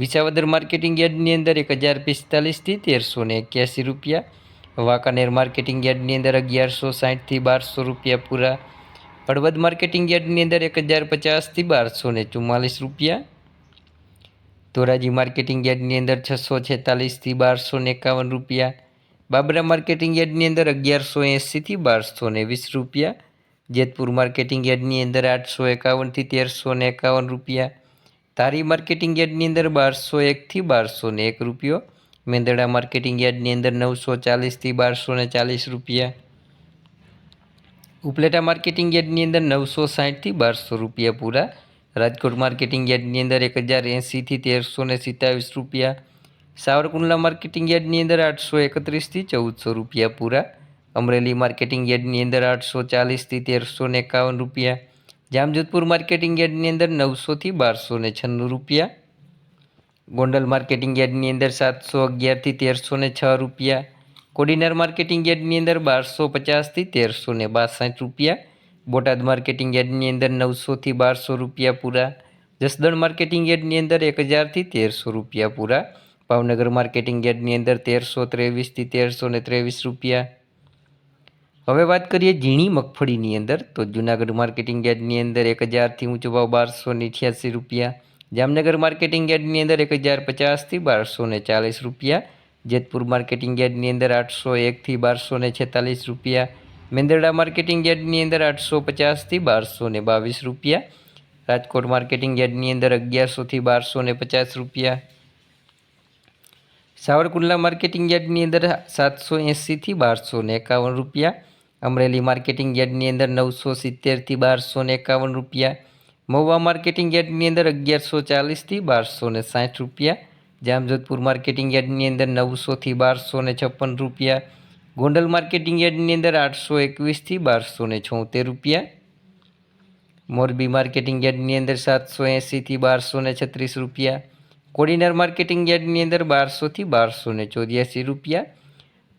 Visavadar marketing યાર્ડની અંદર એક હજાર પિસ્તાલીસથી તેરસો ને એક્યાસી રૂપિયા, વાંકાનેર માર્કેટિંગ યાર્ડની અંદર અગિયારસો સાઠથી બારસો રૂપિયા પૂરા, હળવદ માર્કેટિંગ યાર્ડની અંદર એક હજાર પચાસથી બારસો ને ચુમ્માલીસ રૂપિયા, ધોરાજી માર્કેટિંગ યાર્ડની અંદર છસો છેતાલીસથી બારસો ને એકાવન રૂપિયા, બાબરા માર્કેટિંગ યાર્ડની અંદર અગિયારસો એંસીથી બારસો ને વીસ રૂપિયા, જેતપુર માર્કેટિંગ યાર્ડની અંદર આઠસો એકાવનથી તેરસો ને એકાવન રૂપિયા તારી માર્કેટિંગ યાર્ડની અંદર બારસો એકથી બારસો ને એક રૂપિયો. મેંદડા માર્કેટિંગ યાર્ડની અંદર નવસો ચાલીસથી બારસો ને ચાલીસ રૂપિયા. ઉપલેટા માર્કેટિંગ યાર્ડની અંદર નવસો સાઠથી બારસો રૂપિયા પૂરા. રાજકોટ માર્કેટિંગ યાર્ડની અંદર એક હજાર એંસીથી તેરસો ને સિત્તાવીસ રૂપિયા. સાવરકુંડલા માર્કેટિંગ યાર્ડની અંદર આઠસો એકત્રીસથી ચૌદસો રૂપિયા પૂરા. અમરેલી માર્કેટિંગ યાર્ડની અંદર આઠસો ચાલીસથી તેરસો ને એકાવન રૂપિયા. જામજોધપુર માર્કેટિંગ યાર્ડની અંદર નવસોથી બારસો ને છન્નું રૂપિયા. ગોંડલ માર્કેટિંગ યાર્ડની અંદર સાતસો અગિયારથી તેરસો ને છ રૂપિયા. કોડીનાર માર્કેટિંગ યાર્ડની અંદર બારસો પચાસથી તેરસો ને બાસઠ રૂપિયા. બોટાદ માર્કેટિંગ યાર્ડની અંદર નવસોથી બારસો રૂપિયા પૂરા. જસદણ માર્કેટિંગ યાર્ડની અંદર એક હજારથી તેરસો રૂપિયા પૂરા. ભાવનગર માર્કેટિંગ યાર્ડની અંદર તેરસો ત્રેવીસથી તેરસો ને ત્રેવીસ રૂપિયા. હવે વાત કરીએ ઝીણી મગફળીની અંદર. તો જુનાગઢ માર્કેટિંગ યાર્ડની અંદર એક હજારથી ઊંચો ભાવ બારસો ને અઠ્યાસી રૂપિયા. જામનગર માર્કેટિંગ યાર્ડની અંદર એક હજાર પચાસથી બારસો ને ચાલીસ રૂપિયા. જેતપુર માર્કેટિંગ યાર્ડની અંદર આઠસો એકથી બારસો ને છેતાલીસ રૂપિયા. મેંદરડા માર્કેટિંગ યાર્ડની અંદર આઠસો પચાસથી બારસો ને બાવીસ રૂપિયા. રાજકોટ માર્કેટિંગ યાર્ડની અંદર અગિયારસોથી બારસો ને પચાસ રૂપિયા. સાવરકુંડલા માર્કેટિંગ યાર્ડની અંદર સાતસો એંસીથી બારસો ને એકાવન રૂપિયા. અમરેલી માર્કેટિંગ યાર્ડની અંદર નવસો સિત્તેરથી બારસો ને એકાવન રૂપિયા. મહુવા માર્કેટિંગ યાર્ડની અંદર અગિયારસો ચાલીસથી બારસો ને સાઠ રૂપિયા. જામજોધપુર માર્કેટિંગ યાર્ડની અંદર નવસોથી બારસો ને છપ્પન રૂપિયા. ગોંડલ માર્કેટિંગ યાર્ડની અંદર આઠસો એકવીસથી બારસો ને છોતેર રૂપિયા. મોરબી માર્કેટિંગ યાર્ડની અંદર સાતસો એંસીથી બારસો ને છત્રીસ રૂપિયા. કોડીનાર માર્કેટિંગ યાર્ડની અંદર બારસોથી બારસો ને ચોર્યાસી રૂપિયા.